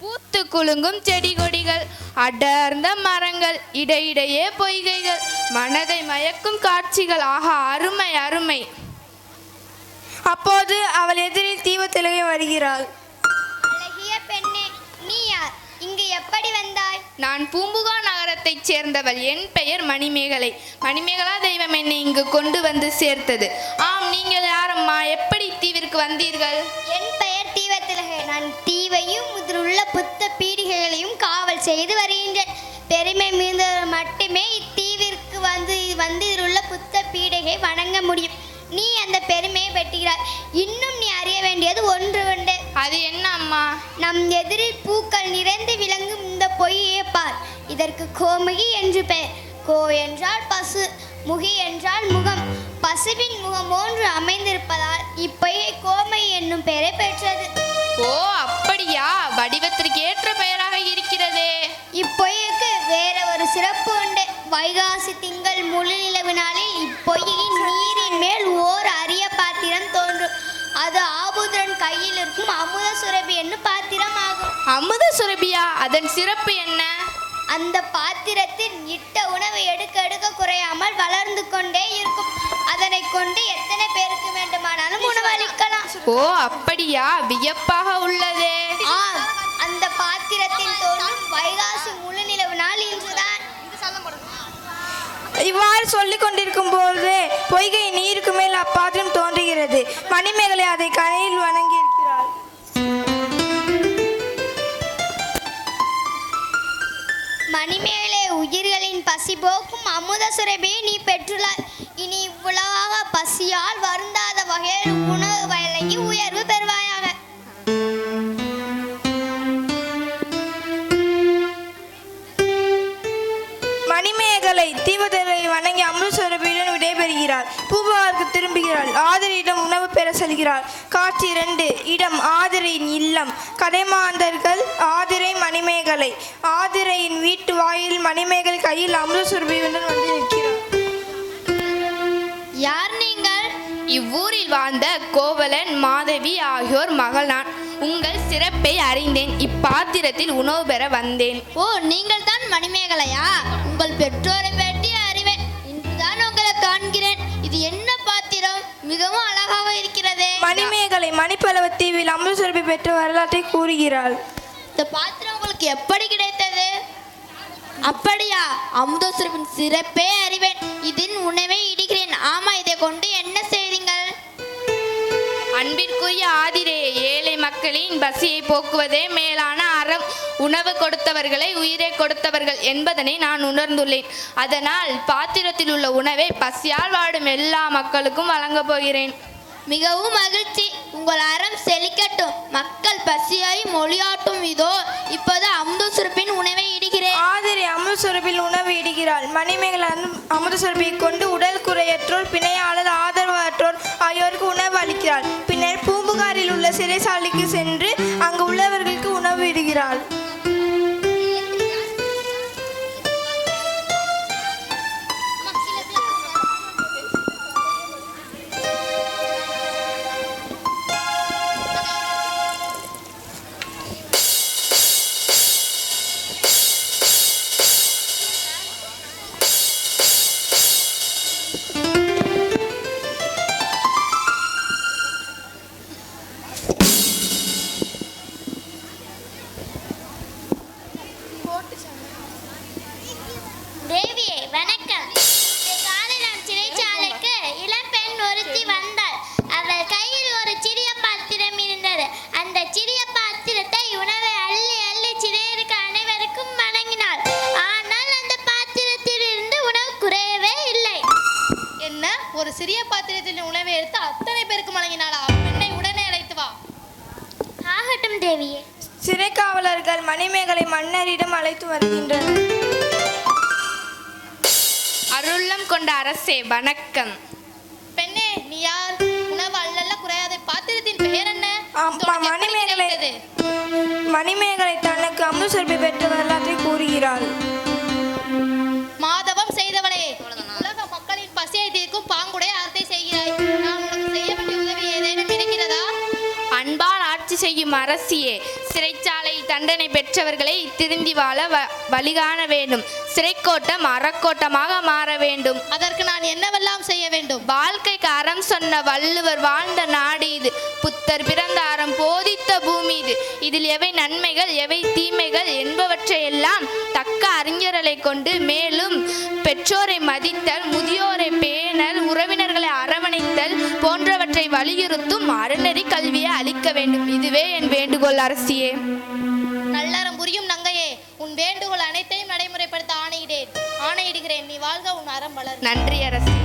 பூத்து குலுங்கும் செடி கொடிகள் அடர்ந்த மரங்கள் இடையிடையே பொய்கைகள் மனதை மயக்கும் காட்சிகள். ஆஹா அருமை அருமை. அப்போது அவள் எதிரில் தீவத்திலகை வருகிறாள். அழகிய பெண்ணே நீ யார்? இங்கு எப்படி வந்தாய்? நான் பூம்புகா நகரத்தைச் சேர்ந்தவள். என் பெயர் மணிமேகலை. மணிமேகலா தெய்வம் என்னை இங்கு கொண்டு வந்து சேர்த்தது. ஆம் நீங்கள் யாரம்மா? எப்படி தீவிற்கு வந்தீர்கள்? என் பெயர் நான் தீவையும் இதிலுள்ள புத்த பீடிகைகளையும் காவல் செய்து வருகின்றேன். பெருமை மீந்தவர் மட்டுமே இத்தீவிற்கு வந்து வந்து இதிலுள்ள புத்த பீடிகை வணங்க முடியும். நீ அந்த பெருமையை பெற்றுகிறாய். இன்னும் நீ அறிய வேண்டியது ஒன்று உண்டு. அது என்ன அம்மா? நம் எதிரில் பூக்கள் நிறைந்து விளங்கும் இந்த பொய்யை பார் இதற்கு கோமுகி என்று பெயர். கோ என்றால் பசு முகி என்றால் முகம். பசுவின் முகம் போன்று அமைந்திருப்பதால் இப்பொய்யை கோமை என்னும் பெயரை பெற்றது. ஓ அப்படியா? வடிவத்திற்கு ஏற்ற பெயராக இருக்கிறதே. இப்பொய்யுக்கு வேற ஒரு சிறப்பு உண்டு. வைகாசி திங்கள் முழு நிலவு நாளில் இப்பொய்யின் நீரின் மேல் ஓர் அரிய பாத்திரம் தோன்றும். அது ஆபுதரன் கையில் இருக்கும் அமுத சுரபி என்னும் பாத்திரம் ஆகும். அமுத சுரபியா? அதன் சிறப்பு என்ன? அந்த பாத்திரத்தில் இட்ட உணவு எடுக்க எடுக்க குறையாமல் வளர்ந்து கொண்டே இருக்கும். அதனை கொண்டு எத்தனை பேருக்கு வேண்டுமானாலும் உணவளிக்கலாம். ஓ அப்படியா? வியப்பாக உள்ளதே. ஆம் அந்த பாத்திரத்தில் தோன்றும் வைகாசி முழு நிலவு நாள் இன்றுதான். இவ்வாறு சொல்லிக் கொண்டிருக்கும் போது பொய்கை நீருக்கு மேல் அப்பாத்திரம் தோன்றுகிறது. மணிமேகலை அதை கரையில் வணங்கி மணிமேலே உயிர்களின் பசி போக்கும் அமுத சுரபியை நீ பெற்றுள்ளாய் இனி இவ்வுலகாக பசியால் வருந்தாத வகையில் உணவு வழங்கி உயர்வு பெறுவாயாக. மணிமேகலை தீவதரை வணங்கி அமுதசுரபியுடன் விடைபெறுகிறார். பூபாவுக்கு திரும்புகிறாள். ஆதரியிடம் உணவு பெற செல்கிறாள். காட்சி இரண்டு. இடம் ஆதிரையின் இல்லம். கதைமாந்தர்கள் ஆதிரை மணிமேகலை. ஆதிரையின் வீட்டு மணிமேகலை கையில் அமிர்தஸ்வரபியுடன் வந்து நிற்கிறாள் யார் நீங்கள்? இவ்வூரில் வாழ்ந்த கோவலன் மாதவி ஆகியோர் மகள் நான். உங்கள் சிறப்பை அறிந்தேன். இப்பாத்திரத்தில் உணவு பெற வந்தேன். ஓ நீங்கள் தான் மணிமேகலையா? உங்கள் பெற்றோரை பற்றி அறிவேன். இன்றுதான் உங்களை காண்கிறேன். இது என்ன பாத்திரம்? மிகவும் அழகாக இருக்கிறதே. மணிமேகலை மணிப்பலவ தீவில் அமிர்தஸ்வரபி பெற்ற வரலாற்றை கூறுகிறாள். இந்த பாத்திரம் உங்களுக்கு எப்படி கிடைத்தது? அப்படியா? அமுதசுரபின் சிறப்பே அறிவேன். இதில் உணவை இடுகிறேன். ஆமா இதை கொண்டு என்ன செய்தீங்கள்? அன்பிற்குரிய ஆதிரே ஏழை மக்களின் பசியை போக்குவதே மேலான அறம். உணவு கொடுத்தவர்களை உயிரை கொடுத்தவர்கள் என்பதனை நான் உணர்ந்துள்ளேன். அதனால் பாத்திரத்தில் உள்ள உணவை பசியால் வாடும் எல்லா மக்களுக்கும் வழங்கப் போகிறேன். மிகவும் மகிழ்ச்சி. உங்கள் அறம் செழிக்கட்டும். மக்கள் பசியாய் மொழியாட்டும் இதோ இப்போது அமுதசுரப்பின் உணவை ஆதிரி ஆதிரை சுரபில் உணவு இடுகிறாள். மணிமேகலை அமிர்தஸ்வரபியை கொண்டு உடல் குறையற்றோர் பிணையாளர் ஆதரவற்றோர் ஆகியோருக்கு உணவு அளிக்கிறாள். பின்னர் பூம்புகாரில் உள்ள சிறைசாலைக்கு சென்று அங்கு உள்ளவர்களுக்கு உணவு இடுகிறாள். தேவியே வணக்கம். காலை நம் சிறைச்சாலைக்கு இளம்பெண் ஒருத்தி வந்தாள். அவள் கையில் ஒரு சிறிய பாத்திரம் இருந்தது. அந்த சிறிய பாத்திரத்தை உணவை அள்ளி அள்ளி சிறையிருக்க அனைவருக்கும் வழங்கினாள் ஆனால் அந்த பாத்திரத்தில் இருந்து உணவு குறையவே இல்லை. என்ன? ஒரு சிறிய பாத்திரத்தில் உணவை எடுத்து அத்தனை பேருக்கு வழங்கினாளா பெண்ணை உடனே அழைத்து வா. ஆகட்டும் தேவியே. சிறை காவலர்கள் மணிமேகலை மன்னரிடம் அழைத்து வருகின்றனர். அருள்ளம் கொண்ட அரசே வணக்கம். பெண்ணே நீ யார்? உணவு அல்லல்ல குறையாத. பாத்திரத்தின் பெயர் என்ன? மணிமேகலை. மணிமேகலை தனக்கு அமிர்தஸ்வரபி பெற்ற வரலாற்றை கூறுகிறாள். மாதவம் செய்தவளே உலக மக்களின் பசியை தீர்க்கும் பாங்குடைய அர்த்தத்தை செய்கிறாய். நான் உனக்கு செய்ய வேண்டிய உதவி ஏதேனும் இருக்கிறதா? அன்பால் ஆட்சி செய்ய செய்யும் அரசியே சிறைச்சாலை தண்டனை பெற்றவர்களை திருந்தி வாழ வ- வழிகாண வேண்டும். சிறைக்கோட்டம் அறக்கோட்டமாக மாற வேண்டும். அதற்கு நான் என்னவெல்லாம் செய்ய வேண்டும்? வாழ்க்கைக்கு அறம் சொன்ன வள்ளுவர் வாழ்ந்த நாடு இது. புத்தர் பிறந்த அறம் போதித்த பூமி இது. இதில் எவை நன்மைகள் எவை தீமைகள் என்பவற்றை எல்லாம் தக்க அறிஞர்களை கொண்டு மேலும் பெற்றோரை மதித்தல் முதியோரை பேணல் போன்றவற்றை வலியுறுத்தும் அறநெறி கல்வியை அளிக்க வேண்டும். இதுவே என் வேண்டுகோள் அரசியே. நல்லறம் புரியும் நங்கையே உன் வேண்டுகோள் அனைத்தையும் நடைமுறைப்படுத்த ஆணையிடேன். ஆணையிடுகிறேன் நீ வாழ்க உன் அறம் வளர். நன்றி அரசி.